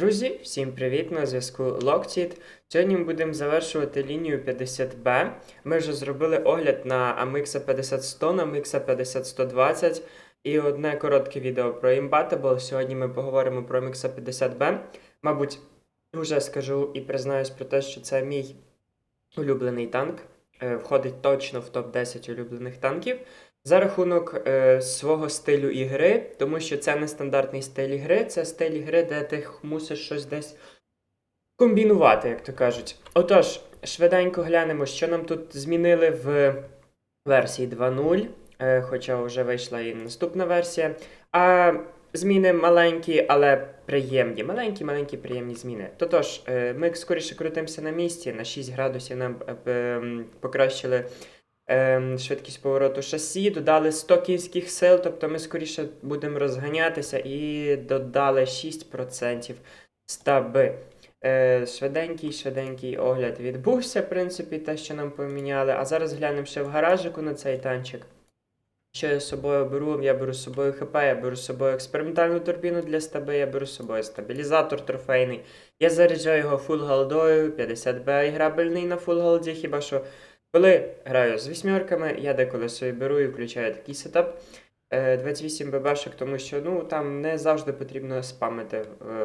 Друзі, всім привіт! На зв'язку Locktit. Сьогодні ми будемо завершувати лінію 50B. Ми вже зробили огляд на AMX 50100, на AMX 50120 і одне коротке відео про Imbatable. Сьогодні ми поговоримо про AMX 50B. Мабуть, вже скажу і признаюсь про те, що це мій улюблений танк. Е, Входить точно в топ-10 улюблених танків. За рахунок е, свого стилю ігри, тому що це не стандартний стиль ігри, це стиль ігри, де ти мусиш щось десь комбінувати, як то кажуть. Отож, швиденько глянемо, що нам тут змінили в версії 2.0, е, хоча вже вийшла і наступна версія. А зміни маленькі, але приємні. Маленькі, маленькі, приємні зміни. Тотож, е, ми скоріше крутимося на місці, на 6 градусів нам е, м, покращили швидкість повороту шасі, додали 100 кінських сил, тобто ми скоріше будемо розганятися і додали 6% стаби. Е, швиденький, швиденький огляд відбувся, в принципі, те, що нам поміняли. А зараз глянемо ще в гаражику на цей танчик. Що я з собою беру? Я беру з собою ХП, я беру з собою експериментальну турбіну для стаби, я беру з собою стабілізатор трофейний. Я заряджаю його фул голдою, 50Б грабельний на фул голді, хіба що коли граю з вісьмерками, я деколи собі беру і включаю такий сетап. е, 28 ББшок, тому що ну, там не завжди потрібно спамити е,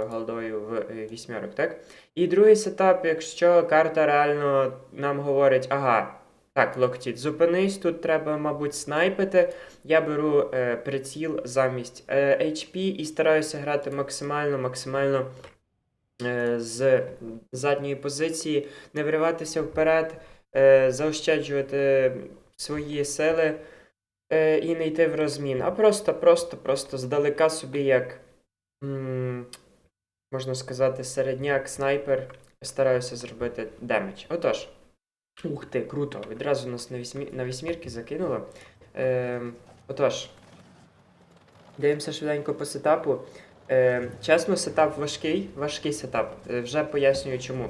голдою в е, вісьмерок, так? І другий сетап, якщо карта реально нам говорить, ага, так, локтіт, зупинись, тут треба, мабуть, снайпити. Я беру е, приціл замість е, HP і стараюся грати максимально, максимально е, з задньої позиції, не вриватися вперед е, заощаджувати свої сили е, і не йти в розмін, а просто, просто, просто здалека собі як, можна сказати, середняк, снайпер, стараюся зробити демедж. Отож. Ух ти, круто. Відразу нас на, вісьмі... на вісьмірки закинуло. Е, отож. Дивимося швиденько по сетапу. Е, чесно, сетап важкий, важкий сетап. Е, вже пояснюю чому.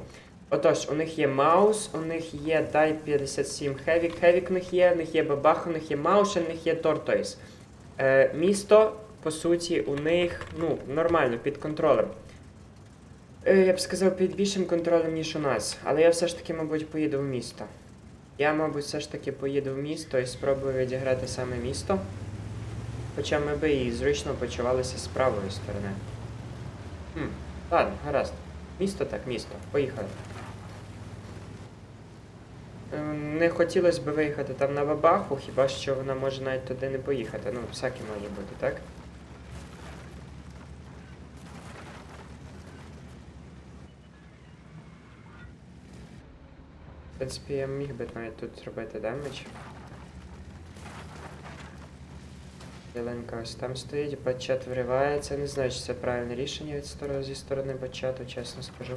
Отож, у них є маус, у них є Type 57 Hevik, Hevik у них є, у них є бабах, у них є маус, у них є Tortoise. Е, місто, по суті, у них ну, нормально, під контролем. Е, я б сказав, під більшим контролем, ніж у нас. Але я все ж таки, мабуть, поїду в місто. Я, мабуть, все ж таки поїду в місто і спробую відіграти саме місто. Хоча ми би і зручно почувалися з правої сторони. Хм, ладно, гаразд. Місто так, місто. Поїхали. Е, Не хотілося б виїхати там на бабаху, хіба що вона може навіть туди не поїхати. Ну, всяке може бути, так? В принципі, я міг би навіть тут зробити демедж. Зеленка ось там стоїть, бачат вривається. Не знаю, чи це правильне рішення від сторони, зі сторони бачату, чесно скажу.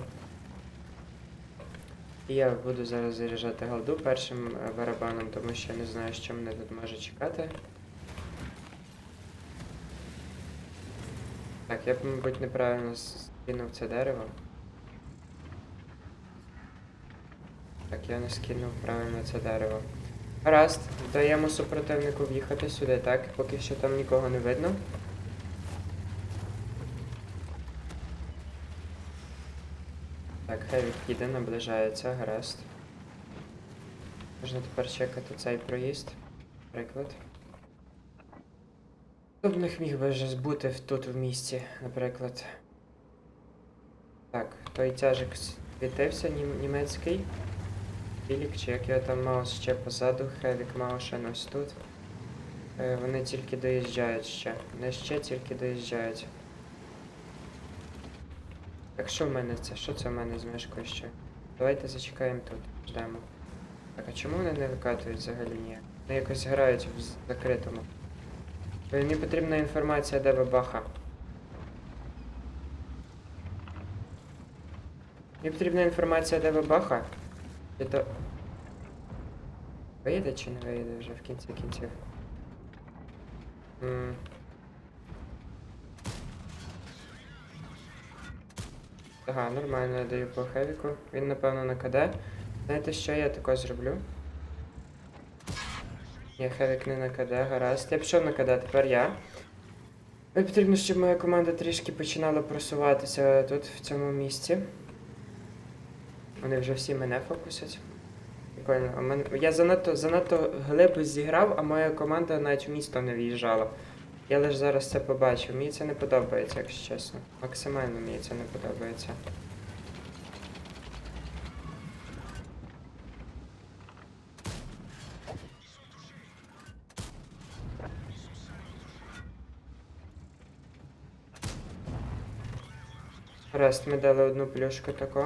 І я буду зараз заряджати голду першим е, барабаном, тому що я не знаю, що мене тут може чекати. Так, я б, мабуть, неправильно скинув це дерево. Так, я не скинув правильно це дерево. Гаразд, даємо супротивнику в'їхати сюди, так? Поки що там нікого не видно. Так, Хевік їде, наближається, гаразд. Можна тепер чекати цей проїзд. Приклад. Хто б них міг би вже бути в- тут в місті, наприклад. Так, той тяжик світився, німецький. Філік, чи як його там маус ще позаду, Хевік Маушен ось тут. Е, вони тільки доїжджають ще. Не ще тільки доїжджають. Так що в мене це? Що це в мене з мишкою ще? Давайте зачекаємо тут, ждемо. Так, а чому вони не викатують взагалі ніяк? Вони якось грають в закритому. Мені потрібна інформація, де бабаха. Мені потрібна інформація, де бабаха. Чи то... Виїде чи не виїде вже в кінці кінців? М. Ага, нормально я даю по хевіку. Він напевно на КД. Знаєте, що я таке зроблю? Ні, хевік не на КД, гаразд. Я пішов на КД, тепер я. Мені потрібно, щоб моя команда трішки починала просуватися тут, в цьому місці. Вони вже всі мене фокусять. Прикольно. А мен... Я занадто, занадто глибо зіграв, а моя команда навіть в місто не в'їжджала. Я лише зараз це побачив. Мені це не подобається, якщо чесно. Максимально мені це не подобається. Раз, ми дали одну плюшку таку.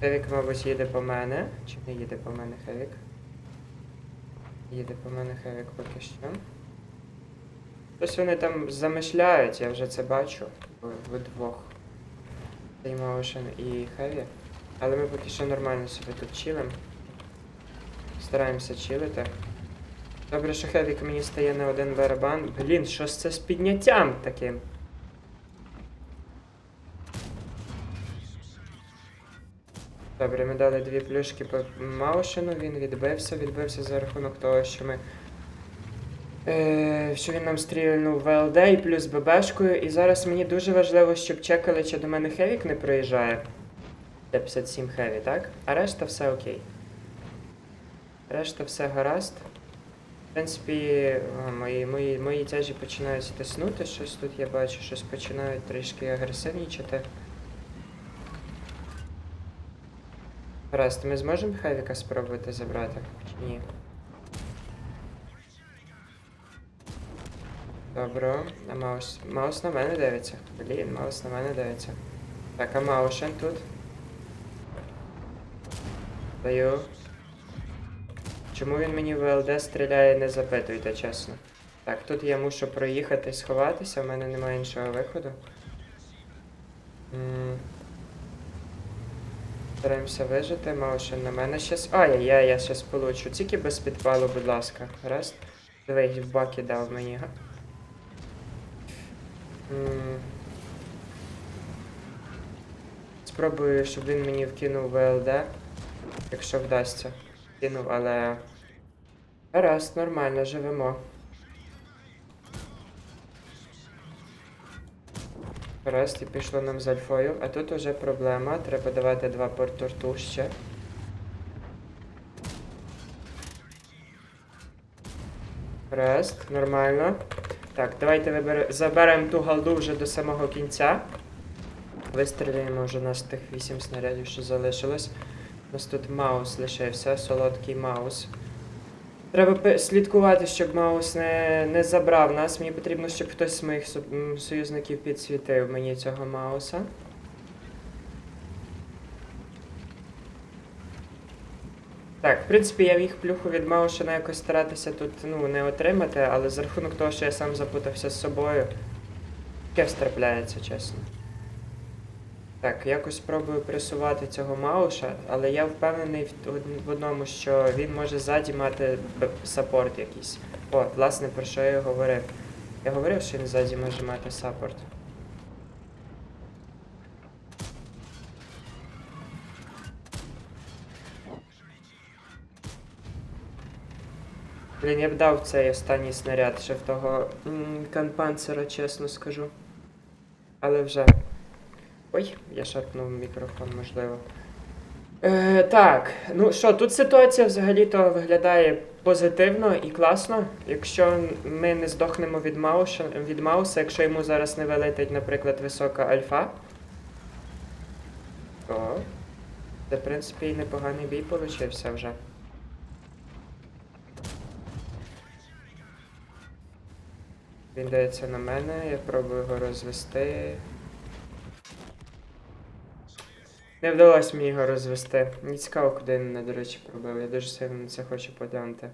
Хевік, мабуть, їде по мене. Чи не їде по мене Хевік? Їде по мене Хевік поки що. Щось вони там замишляють, я вже це бачу. В- Вдвох. Цей Моушен і Хеві. Але ми поки що нормально собі тут чилим. Стараємося чилити. Добре, що Хевік мені стає на один барабан. Блін, що ж це з підняттям таким? Добре, ми дали дві плюшки по Маушину, він відбився, відбився за рахунок того, що ми. Е, що він нам стрільнув ВЛД і плюс ББшкою. І зараз мені дуже важливо, щоб чекали, чи до мене Хевік не проїжджає. Це 57 Хеві, так? А решта все окей. Решта все гаразд. В принципі, мої, мої, мої тяжі починають тиснути, щось тут я бачу, щось починають трішки агресивнічати. Гаразд, ми зможемо Хевіка спробувати забрати? Чи ні? Добре, а Маус. Маус на мене дивиться. Блін, Маус на мене дивиться. Так, а Маушен тут. Даю. Чому він мені в ЛД стріляє, не запитуйте, чесно. Так, тут я мушу проїхати, сховатися, в мене немає іншого виходу. Стараємося вижити, Маушен на мене щас. Ай-яй-яй, я щас получу. Тільки без підпалу, будь ласка. Раз. Диви, в баки дав мені. Спробую, щоб він мені вкинув ВЛД, якщо вдасться. Кинув, але. Гаразд, нормально, живемо. Гаразд, і пішло нам з альфою, а тут уже проблема. Треба давати два порторту ще. Гаразд, нормально. Так, давайте вибер... заберемо ту галду вже до самого кінця. Вистріляємо вже нас тих 8 снарядів, що залишилось. У нас тут маус лишився, солодкий маус. Треба слідкувати, щоб маус не, не забрав нас. Мені потрібно, щоб хтось з моїх союзників підсвітив мені цього мауса. Так, в принципі, я міг плюху від Маушена якось старатися тут ну, не отримати, але за рахунок того, що я сам запутався з собою, таке встрапляється, чесно. Так, якось спробую пресувати цього Мауша, але я впевнений в, одному, що він може ззаді мати саппорт якийсь. О, власне, про що я і говорив. Я говорив, що він ззаді може мати саппорт. Блін, я б дав цей останній снаряд ще в того канпанцера, чесно скажу. Але вже. Ой, я шарпнув мікрофон, можливо. Е, так, ну що, тут ситуація взагалі-то виглядає позитивно і класно. Якщо ми не здохнемо від Мауша, від Мауса, якщо йому зараз не вилетить, наприклад, висока альфа, то це, в принципі, і непоганий бій получився вже. Він дається на мене, я пробую його розвести. Не вдалося мені його розвести. Мені цікаво, куди він мене, до речі, пробив. Я дуже сильно на це хочу поглянути.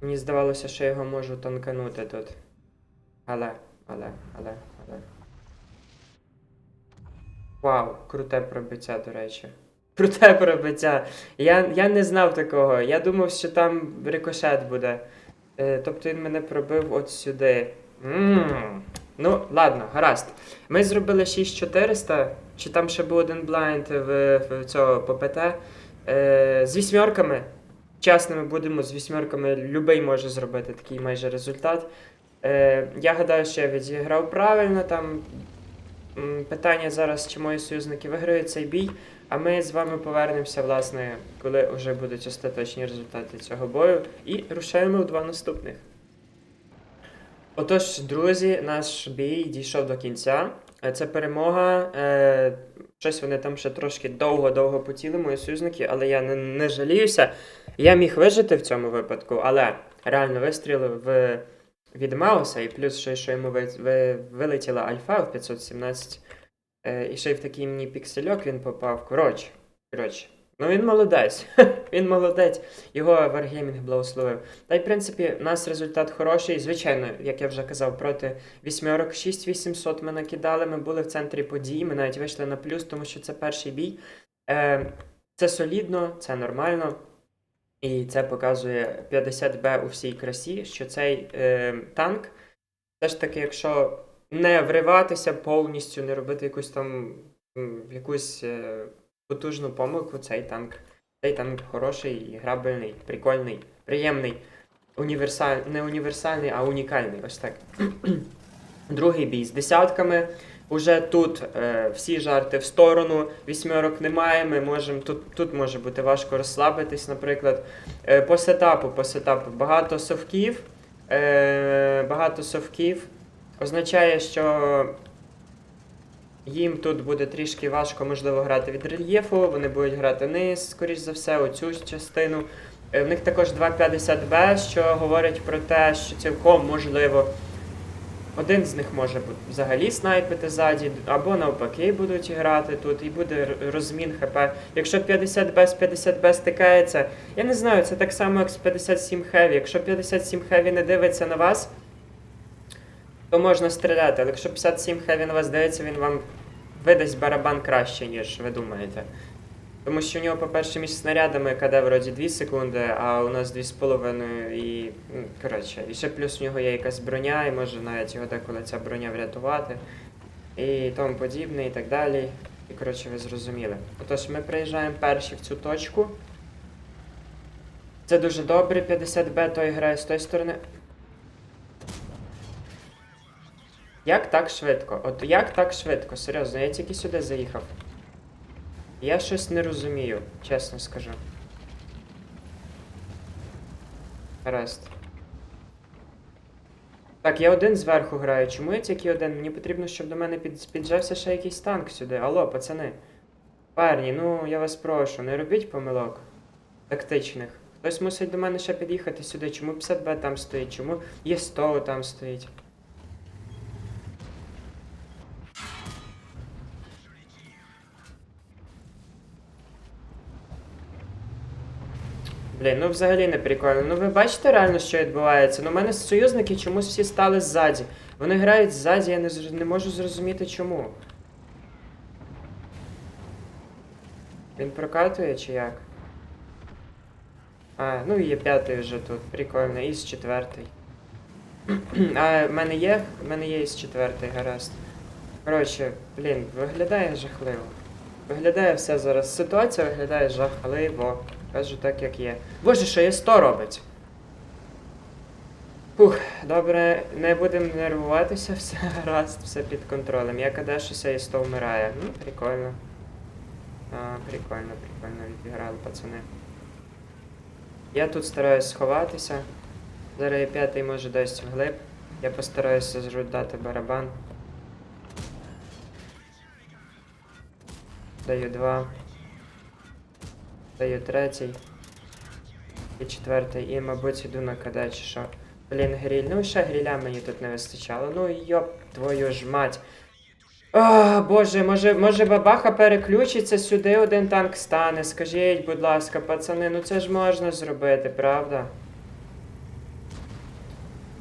Мені здавалося, що я його можу тонканути тут. Але, але, але, але. Вау, круте пробиття, до речі. Круте пробиття. Я, я не знав такого. Я думав, що там рикошет буде. Е, тобто він мене пробив от сюди. Ммм. Ну, ладно, гаразд. Ми зробили 6400, чи там ще був один блайнд в, в цього по ПТ. Е, з вісьмерками. Чесними будемо з вісьмерками, любий може зробити такий майже результат. Е, я гадаю, що я відіграв правильно. Там питання зараз, чи мої союзники виграють цей бій. А ми з вами повернемося, власне, коли вже будуть остаточні результати цього бою, і рушаємо в два наступних. Отож, друзі, наш бій дійшов до кінця. Е, Це перемога. Е, щось вони там ще трошки довго-довго потіли, мої союзники, але я не, не жаліюся. Я міг вижити в цьому випадку, але реально вистрілив в, від Мауса, і плюс ще, що йому ви, ви, вилетіла альфа в 517. Е, і ще й в такий мені піксельок він попав. Коротше, коротше. Ну він молодець. він молодець. Його Wargaming благословив. Та й в принципі, у нас результат хороший. Звичайно, як я вже казав, проти вісьмерок 6800 ми накидали. Ми були в центрі подій. Ми навіть вийшли на плюс, тому що це перший бій. Е, це солідно, це нормально. І це показує 50Б у всій красі, що цей е, танк, все ж таки, якщо не вриватися повністю, не робити якусь там якусь е, потужну помилку, цей танк. Цей танк хороший, грабельний, прикольний, приємний, універсаль... не універсальний, а унікальний. Ось так. Другий бій з десятками. Уже тут е, всі жарти в сторону, вісьмерок немає. Ми можемо тут, тут може бути важко розслабитись, наприклад. Е, по сетапу, по сетапу багато совків. Е, багато совків означає, що їм тут буде трішки важко, можливо, грати від рельєфу. Вони будуть грати низ, скоріш за все, оцю частину. Е, В них також 250Б, що говорить про те, що цілком можливо. Один з них може взагалі снайпити ззаді, або навпаки будуть грати тут, і буде розмін ХП. Якщо 50 Б 50 Б стикається, я не знаю, це так само, як з 57 Heavy. Якщо 57 Heavy не дивиться на вас, то можна стріляти. Але якщо 57 Heavy на вас дивиться, він вам видасть барабан краще, ніж ви думаєте. Тому що у нього, по-перше, між снарядами КД вроді 2 секунди, а у нас 2,5 і. м, Коротше, і ще плюс у нього є якась броня, і може навіть його деколи ця броня врятувати. І тому подібне, і так далі. І коротше, ви зрозуміли. Отож, ми приїжджаємо перші в цю точку. Це дуже добре, 50Б той грає з тої сторони. Як так швидко? От як так швидко? Серйозно, я тільки сюди заїхав. Я щось не розумію, чесно скажу. Гаразд. Так, я один зверху граю. Чому я тільки один? Мені потрібно, щоб до мене під, піджався ще якийсь танк сюди. Алло, пацани. Парні, ну я вас прошу, не робіть помилок тактичних. Хтось мусить до мене ще під'їхати сюди. Чому 50Б там стоїть? Чому є 100 там стоїть? Блін, ну взагалі не прикольно. Ну ви бачите реально, що відбувається? Ну, у мене союзники чомусь всі стали ззаді. Вони грають ззаді, я не, не можу зрозуміти чому. Він прокатує чи як? А, ну і є п'ятий вже тут. Прикольно, і з четвертий. а, в мене є. В мене є і з четвертий, гаразд. Коротше, блін, виглядає жахливо. Виглядає все зараз. Ситуація виглядає жахливо. Кажу так, як є. Боже, що є 100 робить. Фух, добре, не будемо нервуватися, все гаразд, все під контролем. Я що є 100 вмирає. Ну, прикольно. А, прикольно, прикольно відіграли, пацани. Я тут стараюсь сховатися. Зараз я п'ятий може дасть вглиб. Я постараюся зрудати барабан. Даю два. Даю третій. І четвертий. І, мабуть, іду на КД чи що. Блін, гріль. Ну ще гріля мені тут не вистачало. Ну йоп, твою ж мать. А, боже, може, може бабаха переключиться сюди один танк стане. Скажіть, будь ласка, пацани, ну це ж можна зробити, правда?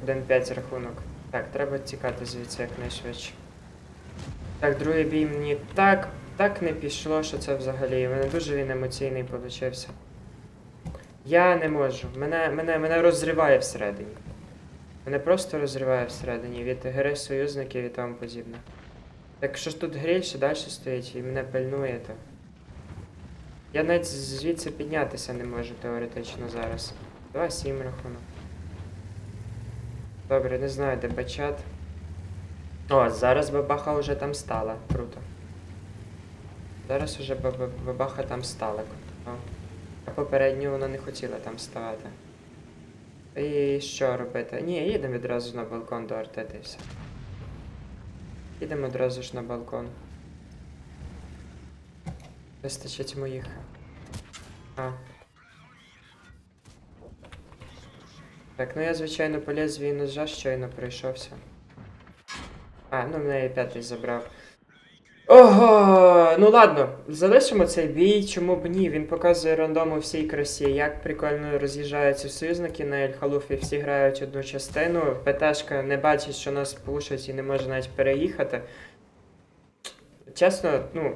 1-5 рахунок. Так, треба тікати звідси якнайшвидше. Так, другий бій мені так, так не пішло, що це взагалі. У мене дуже він емоційний получився. Я не можу. Мене, мене, мене розриває всередині. Мене просто розриває всередині від гри союзників і тому подібне. Так що ж тут гриль ще далі стоїть і мене пильнує, то. Я навіть звідси піднятися не можу теоретично зараз. 2-7 рахунок. Добре, не знаю, де бачат. О, зараз бабаха вже там стала. Круто. Зараз уже баба- бабаха там стала. Круто. А попередньо вона не хотіла там ставати. І що робити? Ні, їдемо відразу на балкон до Артети і. Їдемо одразу ж на балкон. Вистачить моїх. А. Так, ну я, звичайно, по лезвію ножа щойно пройшовся. А, ну мене і п'ятий забрав. Ого! Ну ладно, залишимо цей бій, чому б ні? Він показує рандому всій красі, як прикольно роз'їжджаються союзники на Ель-Халуфі, всі грають одну частину. ПТшка не бачить, що нас пушать і не може навіть переїхати. Чесно, ну,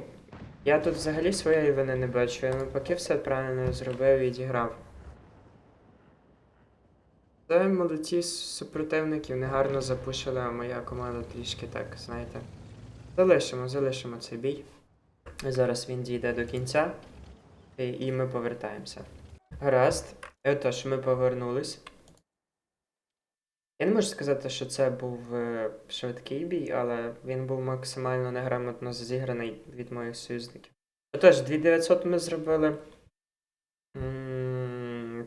я тут взагалі своєї вини не бачу, я навпаки все правильно зробив і відіграв. Це молодці супротивників негарно запушили, а моя команда трішки так, знаєте. Залишимо, залишимо цей бій. Зараз він дійде до кінця. І, і ми повертаємося. Гаразд. Отож, ми повернулись. Я не можу сказати, що це був е, швидкий бій, але він був максимально неграмотно зіграний від моїх союзників. Отож, 2900 ми зробили.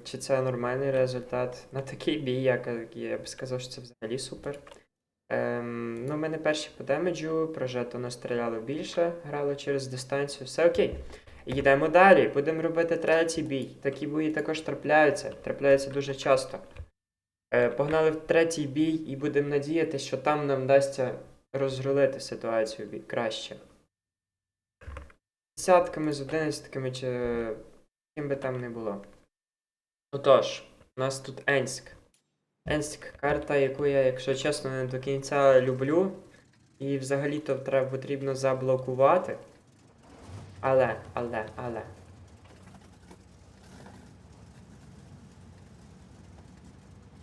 Чи це нормальний результат? На такий бій, як я б сказав, що це взагалі супер. Ем, ну, ми не перші по демеджу, прожето настріляло більше, грало через дистанцію, все окей. Йдемо далі, будемо робити третій бій. Такі бої також трапляються, трапляються дуже часто. Е, погнали в третій бій і будемо надіяти, що там нам вдасться розрулити ситуацію краще. Десятками з одинадцятками чи ким би там не було. Отож, у нас тут Енськ. Енськ карта, яку я, якщо чесно, не до кінця люблю. І взагалі-то треба потрібно заблокувати. Але, але, але.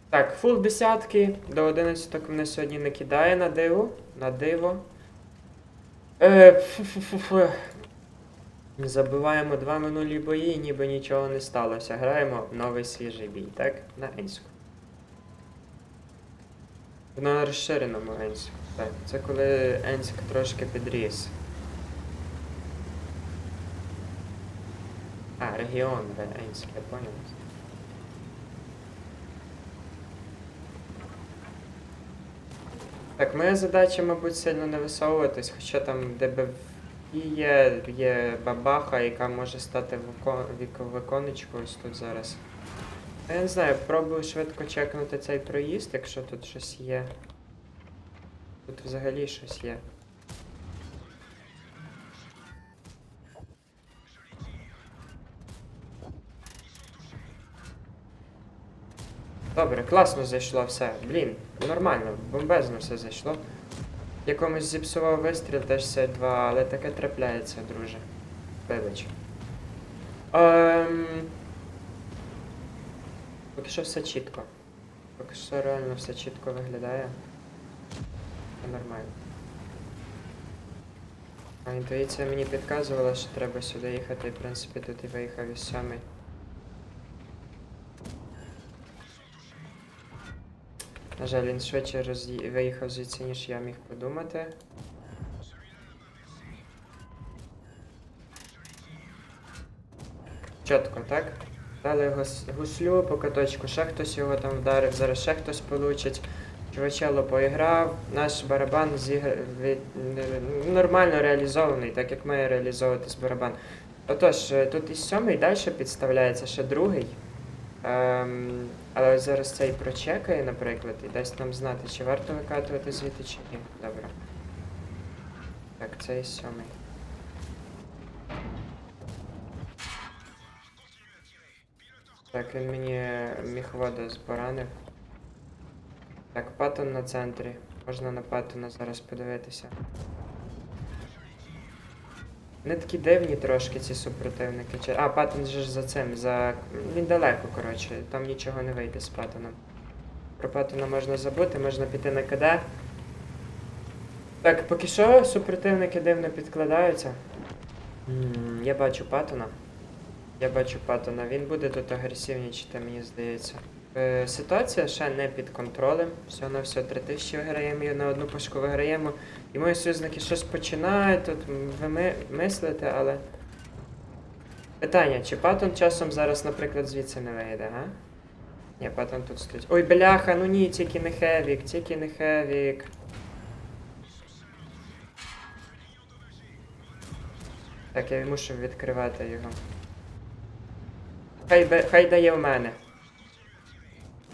Так, фул десятки. До 11 мене сьогодні не кидає на диво. На диво. Е, фу-фу-фу-фу. Забиваємо два минулі бої, ніби нічого не сталося. Граємо новий свіжий бій, так? На Енську. На розширеному Енську. Так, це коли Енськ трошки підріс. А, регіон де Енськ, я понял. Так, моя задача, мабуть, сильно не висовуватись, хоча там, де б є, є бабаха, яка може стати виконечкою ось тут зараз. Я не знаю, пробую швидко чекнути цей проїзд, якщо тут щось є. Тут взагалі щось є. Добре, класно зайшло все. Блін, нормально, бомбезно все зайшло. Якомусь зіпсував вистріл теж це 2, але таке трапляється, друже. Вибач. Ем... Поки що все чітко. Поки що реально все чітко виглядає. Все нормально. А інтуїція мені підказувала, що треба сюди їхати, і в принципі тут і виїхав із сьомий. На жаль, він швидше роз'ї... виїхав звідси, ніж я міг подумати. Чітко, так? Дали гуслю по каточку, ще хтось його там вдарив, зараз ще хтось получить. Чувачело поіграв, наш барабан зігр... нормально реалізований, так як має реалізовуватись барабан. Отож, е, тут і сьомий далі підставляється ще другий. Ем, але зараз цей прочекає, наприклад, і дасть нам знати, чи варто викатувати звідти, чи ні. Добре. Так, цей сьомий. Так, він мені міхвода зборанив. Так, паттон на центрі. Можна на паттона зараз подивитися. Вони такі дивні трошки ці супротивники. А, паттон же ж за цим, за. Він далеко, коротше, там нічого не вийде з паттоном. Про паттона можна забути, можна піти на КД. Так, поки що супротивники дивно підкладаються. М, Я бачу паттона. Я бачу паттона. Він буде тут агресивнічити, мені здається. Е, ситуація ще не під контролем. Все на все 3000 виграємо і на одну пушку виграємо. І мої союзники щось починають тут мислити, але. Питання, чи Паттон часом зараз, наприклад, звідси не вийде, а? Ні, Паттон тут стоїть. Ой, бляха, ну ні, тільки не хевік, тільки не хевік. Так, я мушу відкривати його. Хай, хай дає в мене.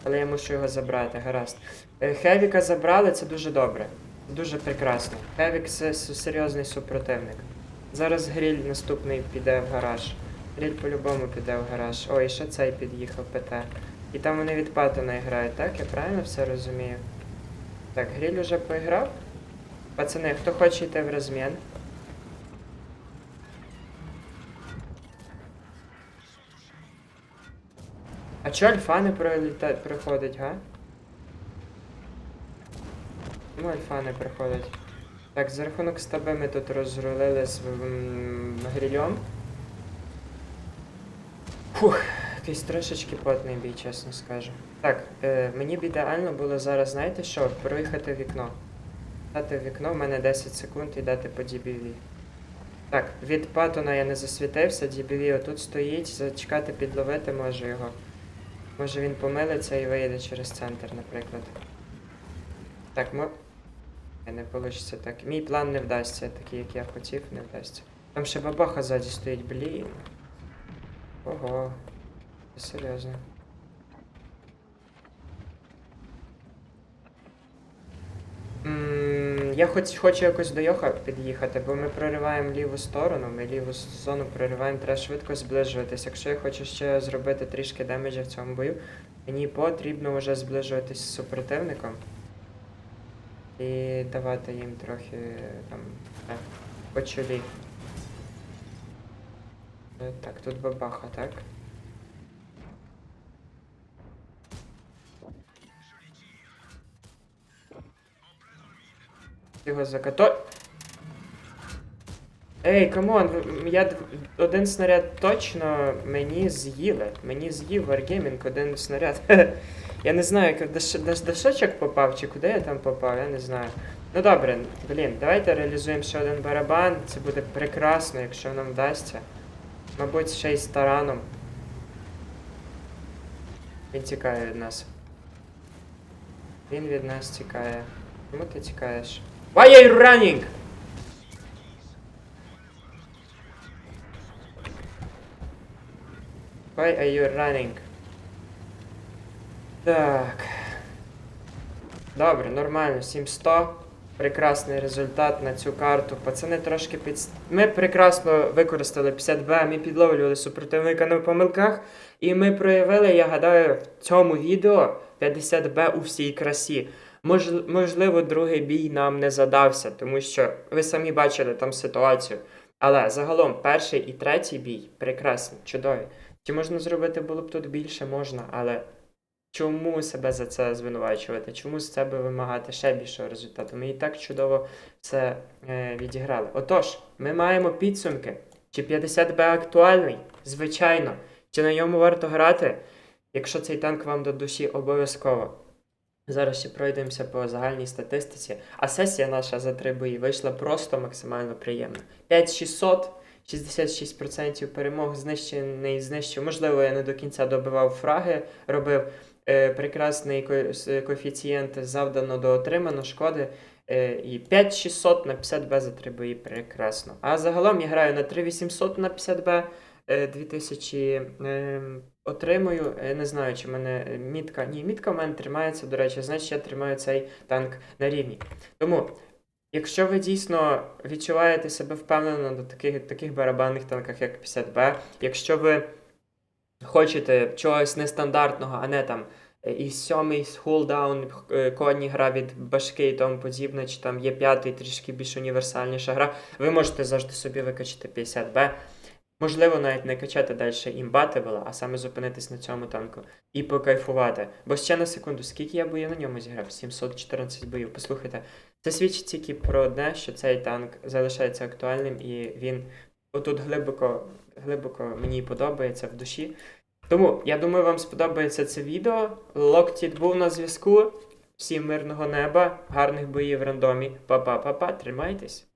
Але я мушу його забрати, гаразд. Е, Хевіка забрали, це дуже добре. Дуже прекрасно. Хевік це серйозний супротивник. Зараз гріль наступний піде в гараж. Гріль по-любому піде в гараж. Ой, ще цей під'їхав ПТ. І там вони від Паттона грають, так? Я правильно все розумію? Так, гріль уже поіграв? Пацани, хто хоче йти в розмін? А чо альфа не проліта... приходить, га? Ну, альфа не приходить. Так, за рахунок стаби ми тут розрулили з грильом. Фух, якийсь трошечки потний бій, чесно скажу. Так, е, мені б ідеально було зараз, знаєте що, проїхати вікно. Дати в вікно, в мене 10 секунд і дати по DBV. Так, від Паттона я не засвітився, DBV отут стоїть, зачекати підловити може його. Може він помилиться і вийде через центр, наприклад. Так, мо... Не вийде так. Мій план не вдасться, такий, як я хотів, не вдасться. Там ще бабаха ззаді стоїть, блін. Ого. Це серйозно. М, Я хоч хочу якось до Йоха під'їхати, бо ми прориваємо ліву сторону, ми ліву зону прориваємо, треба швидко зближуватись. Якщо я хочу ще зробити трішки демеджа в цьому бою, мені потрібно вже зближуватись з супротивником і давати їм трохи там так, чолі. Е, Так, тут бабаха, так? Його закато. Ей, камон, я один снаряд точно мені з'їли. Мені з'їв Wargaming один снаряд. Я не знаю, як до, ш- до, до шочок попав, чи куди я там попав, я не знаю. Ну добре, блін, давайте реалізуємо ще один барабан. Це буде прекрасно, якщо нам вдасться. Мабуть, ще й з тараном. Він тікає від нас. Він від нас тікає. Чому ти тікаєш? Why are you running? Why are you running? Так. Добре, нормально, 700. Прекрасний результат на цю карту. Пацани трошки під... Ми прекрасно використали 50Б, ми підловлювали супротивника на помилках. І ми проявили, я гадаю, в цьому відео 50Б у всій красі. Мож... Можливо, другий бій нам не задався, тому що ви самі бачили там ситуацію. Але загалом перший і третій бій прекрасні, чудові. Чи можна зробити було б тут більше? Можна, але чому себе за це звинувачувати? Чому з себе вимагати ще більшого результату? Ми і так чудово це е, відіграли. Отож, ми маємо підсумки. Чи 50Б актуальний? Звичайно. Чи на ньому варто грати? Якщо цей танк вам до душі, обов'язково. Зараз ще пройдемося по загальній статистиці. А сесія наша за три бої вийшла просто максимально приємна. 5600, 66% перемог, знищений, знищив. Можливо, я не до кінця добивав фраги, робив е, прекрасний ко- коефіцієнт завдано до отримано шкоди. Е, і 5600 на 50Б за три бої прекрасно. А загалом я граю на 3800 на 50Б. е, 2000 е, отримую. Я не знаю, чи мене е, мітка. Ні, мітка в мене тримається, до речі, значить я тримаю цей танк на рівні. Тому, якщо ви дійсно відчуваєте себе впевнено до таких, таких барабанних танках, як 50Б, якщо ви хочете чогось нестандартного, а не там е, і сьомий хулдаун, е, коні гра від башки і тому подібне, чи там є п'ятий трішки більш універсальніша гра, ви можете завжди собі викачати 50Б. Можливо, навіть не качати далі імбатибла, а саме зупинитись на цьому танку і покайфувати. Бо ще на секунду, скільки я боїв на ньому зіграв? 714 боїв. Послухайте, це свідчить тільки про одне, що цей танк залишається актуальним і він отут глибоко, глибоко мені подобається в душі. Тому я думаю, вам сподобається це відео. Локтіт був на зв'язку. Всім мирного неба, гарних боїв в рандомі. Па-па-па-па, тримайтесь.